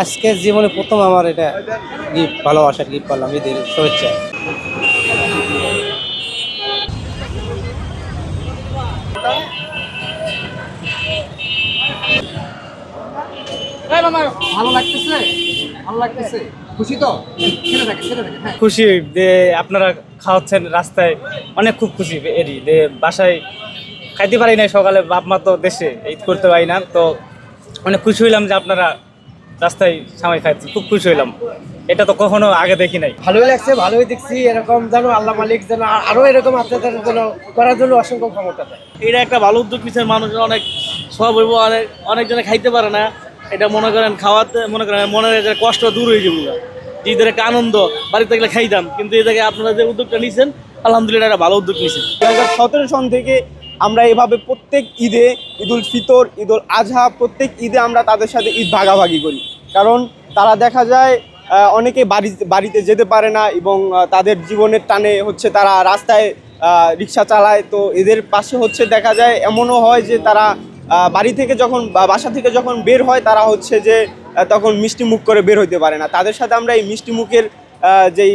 আজকের জীবনে প্রথম আমার এটা গিফট ভালোবাসার গিফট করলাম ঈদের শুভেচ্ছা। ভালো লাগতেছে? ভালো লাগতেছে? খুশি তো? হ্যাঁ। খুশি যে আপনারা খাওয়াচ্ছেন রাস্তায়। অনেক খুব খুশি এরই যে বাসায় খাইতে পারি না সকালে বাপ মা তো দেশে ঈদ করতে পারি না। তো অনেক খুশি হইলাম যে আপনারা রাস্তায় সামাই খাচ্ছেন খুব খুশি হইলাম। এটা তো কখনো আগে দেখি নাই। ভালোই লাগছে ভালোই দেখছি এরকম যেন আল্লাহ মালিক যেন আরও এরকম আপনাদের জন্য করার জন্য অসংখ্য ক্ষমতা এটা একটা ভালো উদ্যোগ নিচ্ছে মানুষ অনেক সব হইব অনেক অনেকজনে খাইতে পারে না। এটা মনে করেন খাওয়াতে মনে করেন মনের যে কষ্ট দূর হয়ে যাবে যে ঈদের একটা আনন্দ বাড়িতে গেলে খাইতাম। কিন্তু এই জায়গায় আপনারা যে উদ্যোগটা নিয়েছেন আলহামদুলিল্লাহ এটা ভালো উদ্যোগ নিয়েছেন দু হাজার সতেরো সন থেকে আমরা এভাবে প্রত্যেক ঈদে ঈদুল ফিতর, ঈদুল আজহা, প্রত্যেক ঈদে আমরা তাদের সাথে ঈদ ভাগাভাগি করি। কারণ তারা দেখা যায় অনেকে বাড়ি, বাড়িতে যেতে পারে না এবং তাদের জীবনের টানে হচ্ছে তারা রাস্তায় রিক্সা চালায়। তো এদের পাশে হচ্ছে দেখা যায়, এমনও হয় যে তারা বাড়ি থেকে যখন বাসা থেকে যখন বের হয়, তারা হচ্ছে যে তখন মিষ্টি মুখ করে বের হইতে পারে না। তাদের সাথে আমরা এই মিষ্টি মুখের যেই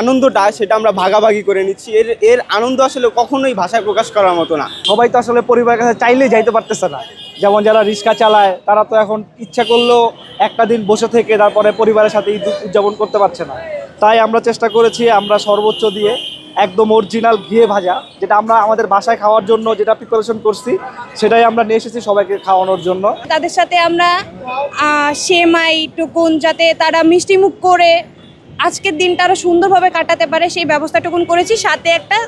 আনন্দটা, সেটা আমরা ভাগাভাগি করে নিচ্ছি। এর এর আনন্দ আসলে কখনোই ভাষায় প্রকাশ করার মতো না। সবাই তো আসলে পরিবারের কাছে চাইলেই যাইতে পারতেছে না। যেমন যারা রিক্সা চালায়, তারা তো এখন ইচ্ছা করলেও একটা দিন বসে থেকে তারপরে পরিবারের সাথে ঈদ উদযাপন করতে পারছে না। তাই আমরা চেষ্টা করেছি আমরা সর্বোচ্চ দিয়ে একদম অরিজিনাল ঘিয়ে ভাজা, যেটা আমরা আমাদের বাসায় খাওয়ার জন্য যেটা প্রিপারেশন করছি, সেটাই আমরা নিয়ে এসেছি সবাইকে খাওয়ানোর জন্য। তাদের সাথে আমরা সেমাই, টুকুন, যাতে তারা মিষ্টি মুখ করে আজকের দিনটা আরও সুন্দরভাবে কাটাতে পারে, সেই ব্যবস্থাটুকুন করেছি। সাথে একটা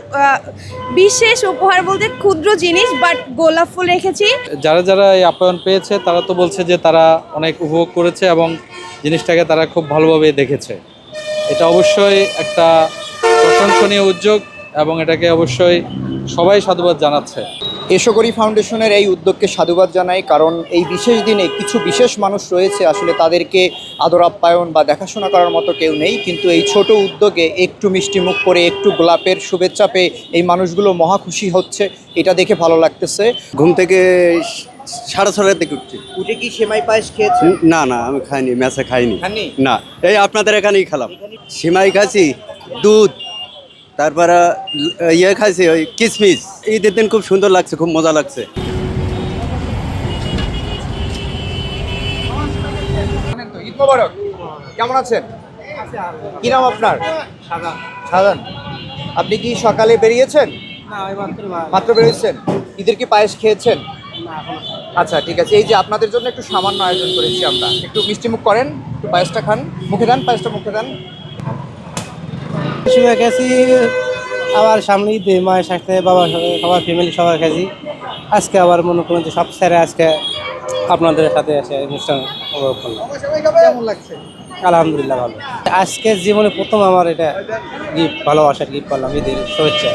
বিশেষ উপহার বলতে ক্ষুদ্র জিনিস বাট গোলাপ ফুল রেখেছি। যারা যারা এই আপ্যায়ন পেয়েছে, তারা তো বলছে যে তারা অনেক উপভোগ করেছে এবং জিনিসটাকে তারা খুব ভালোভাবে দেখেছে। এটা অবশ্যই একটা প্রশংসনীয় উদ্যোগ এবং এটাকে অবশ্যই সবাই সাধুবাদ জানাচ্ছে। এসোকরি ফাউন্ডেশনের এই উদ্যোগকে সাধুবাদ জানাই কারণ এই বিশেষ দিনে কিছু বিশেষ মানুষ রয়েছে আসলে তাদেরকে আদর আপ্যায়ন বা দেখাশোনা করার মতো কেউ নেই কিন্তু এই ছোট উদ্যোগে একটু মিষ্টি মুখ করে একটু গোলাপের শুভেচ্ছা পেয়ে এই মানুষগুলো মহা খুশি হচ্ছে এটা দেখে ভালো লাগতেছে। ঘুম থেকে সাড়ে ছটার দিকে উঠছি। উঠে কি সেমাই পায়েস খেয়েছে না না আমি খাইনি ম্যাচে খাইনি। না এই আপনাদের এখানেই খেলাম। সেমাই খাইছি দুধ। তারপরে ইয়ে খাইছি ওই কিসমিস। ঈদের দিন খুব সুন্দর লাগছে খুব মজা লাগছে। কেমন আছেন? কি নাম আপনার? সাধারণ আপনি কি সকালে বেরিয়েছেন? মাত্র বেরিয়েছেন? ঈদের কি পায়েস খেয়েছেন? আচ্ছা ঠিক আছে। এই যে আপনাদের জন্য একটু সামান্য আয়োজন করেছি আমরা। একটু মিষ্টি মুখ করেন একটু পায়েসটা খান। মুখে দেন পায়েসটা মুখে দেন। গেছি। আবার সামনে ঈদে মায়ের সাথে বাবার সাথে সবার ফ্যামিলি সবার গেছি। আজকে আবার মনে করুন যে সব স্যারে আজকে আপনাদের সাথে এসে অনুষ্ঠান উপভোগ করলাম। কেমন লাগছে? আলহামদুলিল্লাহ ভালো। আজকে জীবনে প্রথম আমার এটা গিফট ভালোবাসার গিফট করলাম ঈদের শুভেচ্ছা।